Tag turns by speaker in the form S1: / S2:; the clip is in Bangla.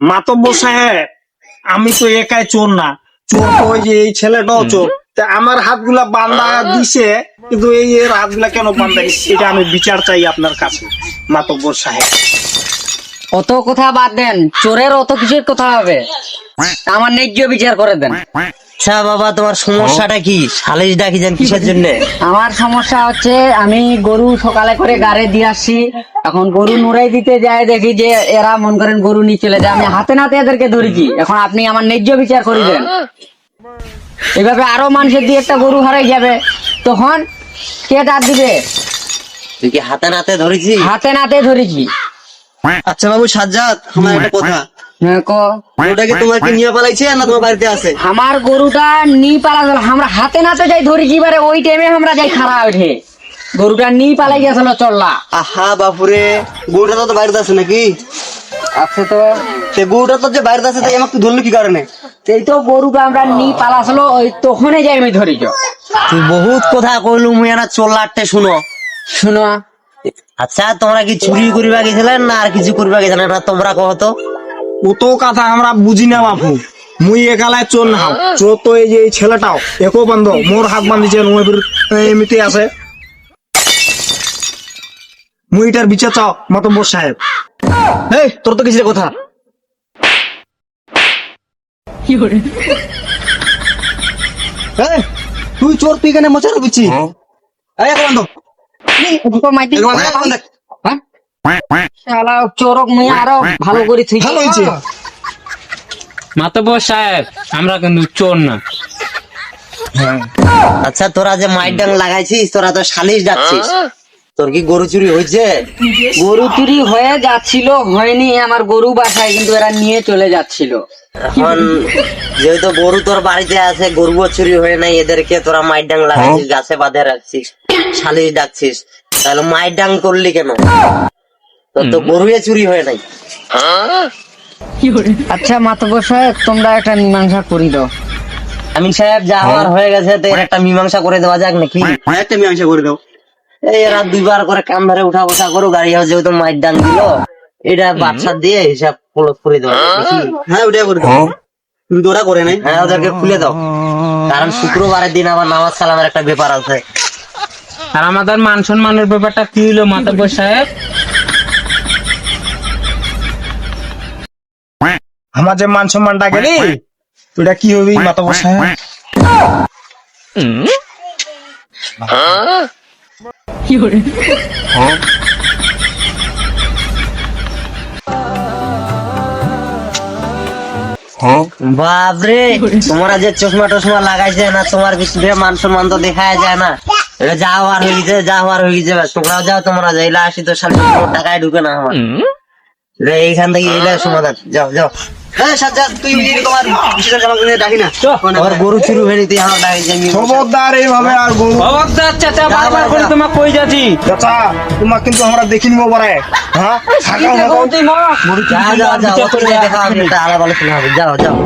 S1: মাতব্য সাহেব আমি তো একাই চোর না। চোর তো ওই যে এই ছেলেটাও চোর। তা আমার হাতগুলা বান্ধা দিছে কিন্তু এই এর হাতগুলা কেন বান্ধা এটা আমি বিচার চাই আপনার কাছে মাতব্য সাহেব।
S2: অত কথা বাদ দেন চোরের অত কিছুর কথা হবে? আমার ন্যায্য বিচার করে দেন।
S3: আচ্ছা বাবা তোমার সমস্যাটা কি? সালিশ ডাকিছেন কিসের জন্য?
S2: আমার সমস্যা হচ্ছে আমি গরু সকালে করে গাড়ে দিয়ে আসছি। এখন গরু নুরাই দিতে যায় দেখি যে এরা মন করেন গরু নিয়ে চলে যায়। আমি হাতে নাতে এদেরকে ধরেছি। এখন আপনি আমার ন্যায্য বিচার করে দেন। এভাবে আরও মানুষের দিয়ে একটা গরু হারাই যাবে। তখন কে ডাক দিবে?
S3: তুই কি হাতে নাতে ধরেছি
S2: হাতে নাতে ধরেছি।
S3: আচ্ছা বাবু সাজ্জাদ আমার একটা কথা।
S2: হ্যাঁ, ক
S3: ওটাকে তোমার কি নিয়ে পালাইছে না তোমার বাড়িতে আছে?
S2: আমার গরুটা নি পালা গেল। আমরা হাতে নাতে যাই ধরেছি এবারে ওই টাইমে আমরা যাই খাড়া ওঠে গরুটা নি পালাই গেছিল চললা
S3: আহা বাপুরে গরুটা তো বাড়িতে আছে নাকি?
S2: আছে তো।
S3: সে গরুটা তো যে বাড়িতে আছে তাই আমাকে ধরলো কি কারণে?
S2: এই তো গরুটা আমরা নি পালাছিল ওই তখনই যাই আমি ধরিছ
S3: তুই বহুত কথা কইলু মুই না চল্লাটে শুনো।
S2: শুনো।
S3: আচ্ছা তোমরা কি চুরি করিবা গেছিলেন না আর কিছু করিবা গেছিলেন না তোমরা কহ তো।
S1: অত কথা আমরা বুঝি না বাপু। মুই একালায় চোর না হও। চোর তো এই যে এই ছেলেটাও একো বান্ধ। মোর হাত বান্ধিছে নয় এমনিতে আছে। মুই এটার বিচার চাও মাতব্বর সাহেব।
S3: এই তোর তো কিসের কথা? তুই চোর তুই কেন মোচার বুঝছি এই এক বন্ধ।
S2: শালা চোরক মুই আরও ভালো করে থুই
S1: ভালো হয়েছে
S4: মাতব্বর সাহেব আমরা কিন্তু চোর না।
S3: আচ্ছা তোরা যে মাইট ডাং লাগাইছিস তোরা তো সালিশ যাচ্ছিস। তোর কি গরু চুরি হয়েছে
S2: গরু চুরি হয়ে যাচ্ছিল হয়নি। আমার গরু বাসায় কিন্তু এরা নিয়ে চলে যাচ্ছিল।
S3: এখন যেহেতু গরু তোর বাড়িতে আছে গরু চুরি হয়ে নাই এদেরকে তোরা মাইট ডাং লাগাইছিস গাছে বাঁধে রাখছিস সালিশ ডাকছিস। তাহলে মাইট ডাং করলি কেন? তো গরুয়ে চুরি হয়ে নাই।
S2: আচ্ছা মাতবর সাহেব তোমরা একটা মীমাংসা করি দাও।
S3: আমি সাহেব যা হওয়ার হয়ে। গেছে তো একটা মীমাংসা করে দেওয়া যাক নাকি? একটা মীমাংসা করে দাও। এই এরা দুইবার করে কান ধরে উঠা বসা করো গাড়ি যেহেতু দিল এটা বাচ্চা দিয়ে হিসাব ফলো করে নাকি? হ্যাঁ ওটা করে দাও। তুমি ওরা করে নাই। হ্যাঁ ওদেরকে খুলে দাও। কারণ শুক্রবারের দিন আবার নামাজ সালামের একটা ব্যাপার আছে।
S4: আর আমাদের মান সম্মানের ব্যাপারটা কি হলো মাতব্বর সাহেব?
S1: আমার যে মান সম্মানটা গেলি ওটা কি হবি মাতব্বর সাহেব
S3: বাপরে তোমরা যে চশমা টশমা লাগাইছে না তোমার কিছু মান সম্মান তো দেখা যায় না। এটা যা হওয়ার হয়ে গেছে যা হওয়ার হয়ে গেছে তোমরাও যাও তোমরা যাও। এলা আসি তো সামনে টাকায় ঢুকে না আমার। এইখান থেকে এলা সমাধান। যাও যাও। হ্যাঁ সাজ্জাদ তুই তোমার বিশেষ জামা ডাকি না? আমার গরু চুরু হয়ে তুই আমার ডাকি
S1: খবরদার এইভাবে আর গরু
S4: খবরদার চাচা বারবার করে তোমাকে কই যাচ্ছি?
S1: চাচা কিন্তু আমরা দেখি নিবো পারে হ্যাঁ
S3: দেখা হবে হবে। যাও যাও।